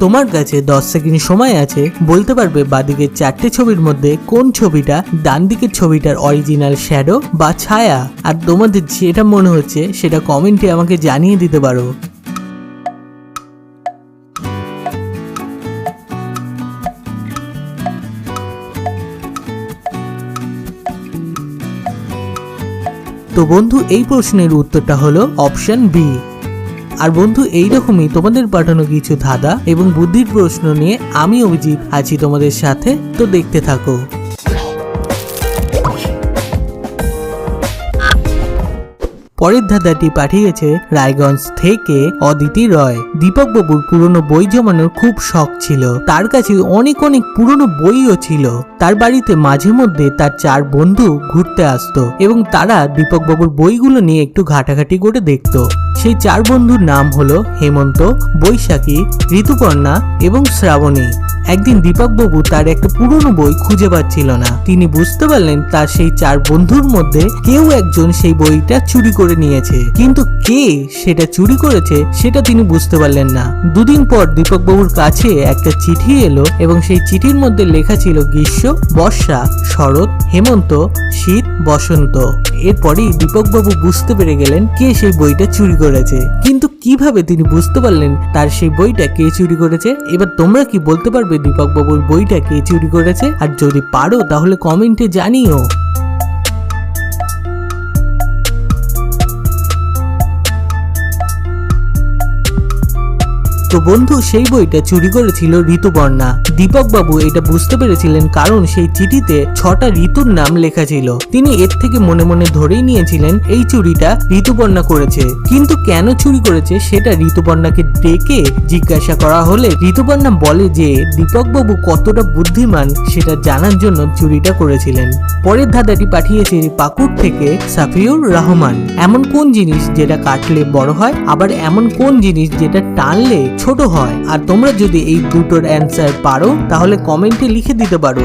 তোমার কাছে দশ সেকেন্ড সময় আছে, বলতে পারবে বাদিকের চারটে ছবির মধ্যে কোন ছবিটা ডান দিকের ছবিটার অরিজিনাল শ্যাডো বা ছায়া? আর তোমাদের যেটা মনে হচ্ছে, সেটা কমেন্টে আমাকে জানিয়ে দিতে পারো। তো বন্ধু, এই প্রশ্নের উত্তরটা হলো অপশন বি আর বন্ধু, এইরকমই তোমাদের পাঠানো কিছু ধাঁধা এবং বুদ্ধির প্রশ্ন নিয়ে আমি অভিজিৎ আছি তোমাদের সাথে, তো দেখতে থাকো। পরের ধাঁধাটি পাঠিয়েছে রায়গঞ্জ থেকে অদিতি রয়। দীপক বাবুর পুরনো বই জমানোর খুব শখ ছিল। তার কাছে অনেক অনেক পুরনো বইও ছিল। তার বাড়িতে মাঝে মধ্যে তার চার বন্ধু ঘুরতে আসতো এবং তারা দীপক বাবুর বইগুলো নিয়ে একটু ঘাটাঘাটি করে দেখতো। সেই চার বন্ধুর নাম হলো হেমন্ত, বৈশাখী, ঋতুপর্ণা এবং শ্রাবণী। একদিন দীপকবাবু তার একটা পুরনো বই খুঁজে পাচ্ছিল না। তিনি বুঝতে পারলেন তার সেই চার বন্ধুর মধ্যে কেউ একজন সেই বইটা চুরি করে নিয়েছে। কিন্তু কে সেটা চুরি করেছে, সেটা তিনি বুঝতে পারলেন না। দুদিন পর দীপকবাবুর কাছে একটা চিঠি এলো এবং সেই চিঠির মধ্যে লেখা ছিল, গ্রীষ্ম, বর্ষা, শরৎ, হেমন্ত, শীত, বসন্ত। এরপরেই দীপকবাবু বুঝতে পেরে গেলেন কে সেই বইটা চুরি করেছে। কিন্তু কীভাবে তিনি বুঝতে পারলেন তার সেই বইটা কে চুরি করেছে? এবার তোমরা কি বলতে পারবে দীপকবাবুর বইটা কে চুরি করেছে? আর যদি পারো, তাহলে কমেন্টে জানিও। তো বন্ধু, সেই বইটা চুরি করেছিল ঋতুপর্ণা। দীপক বাবু এটা বুঝতে পেরেছিলেন কারণ সেই চিঠিতে ছটা ঋতুর নাম লেখা ছিল। তিনি এর থেকে মনে মনে ধরেই নিয়েছিলেন, এই চুরিটা ঋতুপর্ণা করেছে। কিন্তু কেন চুরি করেছে সেটা ঋতুপর্ণাকে ডেকে জিজ্ঞাসা করা হলে ঋতুপর্ণা বলে যে দীপক বাবু কতটা বুদ্ধিমান সেটা জানার জন্য চুরিটা করেছিলেন। পরের ধাঁধাটি পাঠিয়েছে পাকুর থেকে সাফিউর রহমান। এমন কোন জিনিস যেটা কাটলে বড় হয়? আবার এমন কোন জিনিস যেটা টানলে ছোট হয়। আর তোমরা যদি এই দুটোর অ্যান্সার পারো, তাহলে কমেন্টে লিখে দিতে পারো।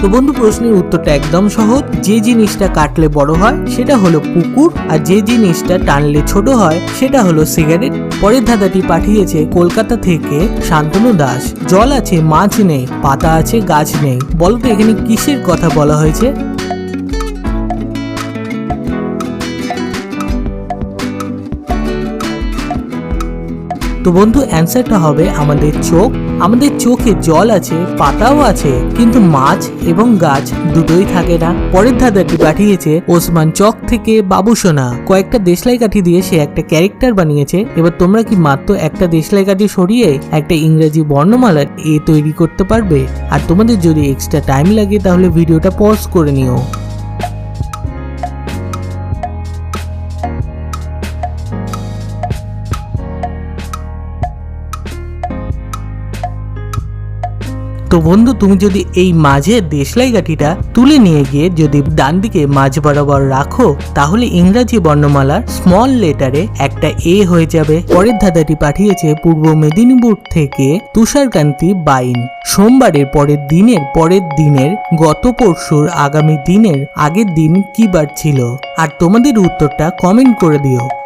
তো বন্ধু, প্রশ্নের উত্তরটা একদম সহজ। যে জিনিসটা কাটলে বড় হয়, সেটা হলো পুকুর। আর যে জিনিসটা টানলে ছোট হয়, সেটা হলো সিগারেট। পরের ধাঁধাটি পাঠিয়েছে কলকাতা থেকে শান্তনু দাস। জল আছে, মাছ নেই, পাতা আছে, গাছ নেই। বলতো এখানে কিসের কথা বলা হয়েছে? তো বন্ধু অ্যান্সারটা হবে আমাদের চোখ। আমাদের চোখে জল আছে, পাতাও আছে, কিন্তু মাছ এবং গাছ দুটোই থাকে না। পরের ধাঁধাটি পাঠিয়েছে ওসমান চক থেকে বাবুসোনা কয়েকটা দেশলাই কাঠি দিয়ে সে একটা ক্যারেক্টার বানিয়েছে। এবার তোমরা কি মাত্র একটা দেশলাই কাঠি সরিয়ে একটা ইংরেজি বর্ণমালার এ তৈরি করতে পারবে? আর তোমাদের যদি এক্সট্রা টাইম লাগে, তাহলে ভিডিওটা পজ করে নিও। তো বন্ধু, তুমি যদি এই মাঝের দেশলাই কাঠিটা তুলে নিয়ে গিয়ে যদি ডান দিকে মাঝ বরাবর রাখো, তাহলে ইংরাজি বর্ণমালার স্মল লেটারে একটা এ হয়ে যাবে। পরের ধাঁধাটি পাঠিয়েছে পূর্ব মেদিনীপুর থেকে তুষারকান্তি বাইন। সোমবারের পরের দিনের পরের দিনের, গত পরশুর আগামী দিনের আগের দিন কি বার ছিল? আর তোমাদের উত্তরটা কমেন্ট করে দিও।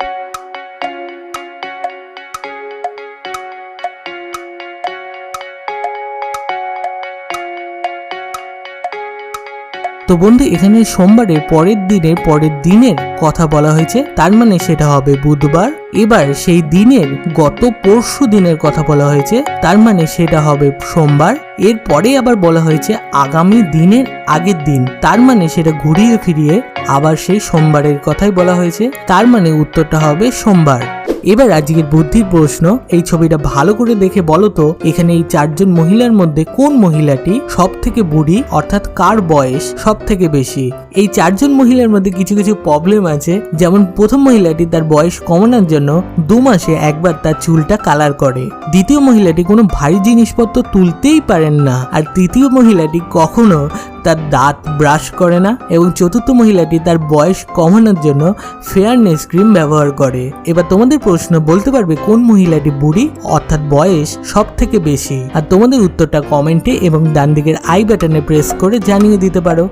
তো বন্ধু এখানে সোমবারের পরের দিনের পরের দিনের কথা বলা হয়েছে। তার মানে সেটা হবে বুধবার। এবার সেই দিনের গত পরশু দিনের কথা বলা হয়েছে। তার মানে সেটা হবে সোমবার। এরপরে আবার বলা হয়েছে আগামী দিনের আগের দিন। তার মানে সেটা ঘুরিয়ে ফিরিয়ে আবার সেই সোমবারের কথাই বলা হয়েছে, তার মানে উত্তরটা হবে সোমবার। এবার আজকের বুদ্ধির প্রশ্ন, এই ছবিটা ভালো করে দেখে বলো তো, এখানে এই চারজন মহিলার মধ্যে কোন মহিলাটি সব থেকে বুড়ি, অর্থাৎ কার বয়স সব থেকে বেশি? এই চারজন মহিলার মধ্যে কিছু কিছু প্রবলেম আছে, যেমন প্রথম মহিলাটি তার বয়স কমানোর জন্য দু মাসে একবার তার চুলটা কালার করে। দ্বিতীয় মহিলাটি কোনো ভারী জিনিসপত্র তুলতেই পারেন না। আর তৃতীয় মহিলাটি কখনো তার দাঁত ব্রাশ করে না এবং চতুর্থ মহিলাটি তার বয়স কমানোর জন্য ফেয়ারনেস ক্রিম ব্যবহার করে। এবার তোমাদের প্রশ্ন, বলতে পারবে কোন মহিলাটি বুড়ি অর্থাৎ বয়স সব থেকে বেশি? আর তোমাদের উত্তরটা কমেন্টে এবং ডান দিকের আই বাটনে প্রেস করে জানিয়ে দিতে পারো।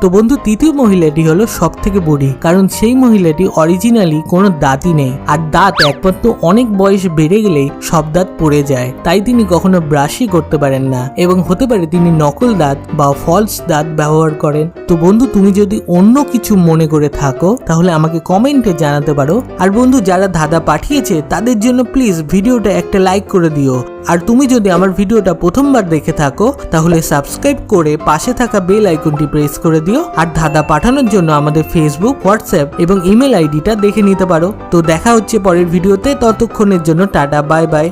তো বন্ধু তৃতীয় মহিলাটি হলো সব থেকে বুড়ি, কারণ সেই মহিলাটি অরিজিনালি কোনো দাঁতই নেই। আর দাঁত একমাত্র অনেক বয়স বেড়ে গেলেই সব দাঁত পড়ে যায়। তাই তিনি কখনো ব্রাশই করতে পারেন না। এবং হতে পারে তিনি নকল দাঁত বা ফলস দাঁত ব্যবহার করেন। তো বন্ধু, তুমি যদি অন্য কিছু মনে করে থাকো, তাহলে আমাকে কমেন্টে জানাতে পারো। আর বন্ধু, যারা ধাঁধা পাঠিয়েছে, তাদের জন্য প্লিজ ভিডিওটা একটা লাইক করে দিও। আর তুমি যদি আমার ভিডিওটা প্রথমবার দেখে থাকো, তাহলে সাবস্ক্রাইব করে পাশে থাকা বেল আইকনটি প্রেস করে দিও আর ধাঁধা পাঠানোর জন্য আমাদের ফেসবুক হোয়াটসঅ্যাপ এবং ইমেল আইডিটা দেখে নিতে পারো। তো দেখা হচ্ছে পরের ভিডিওতে, ততক্ষণের জন্য টাটা বাই বাই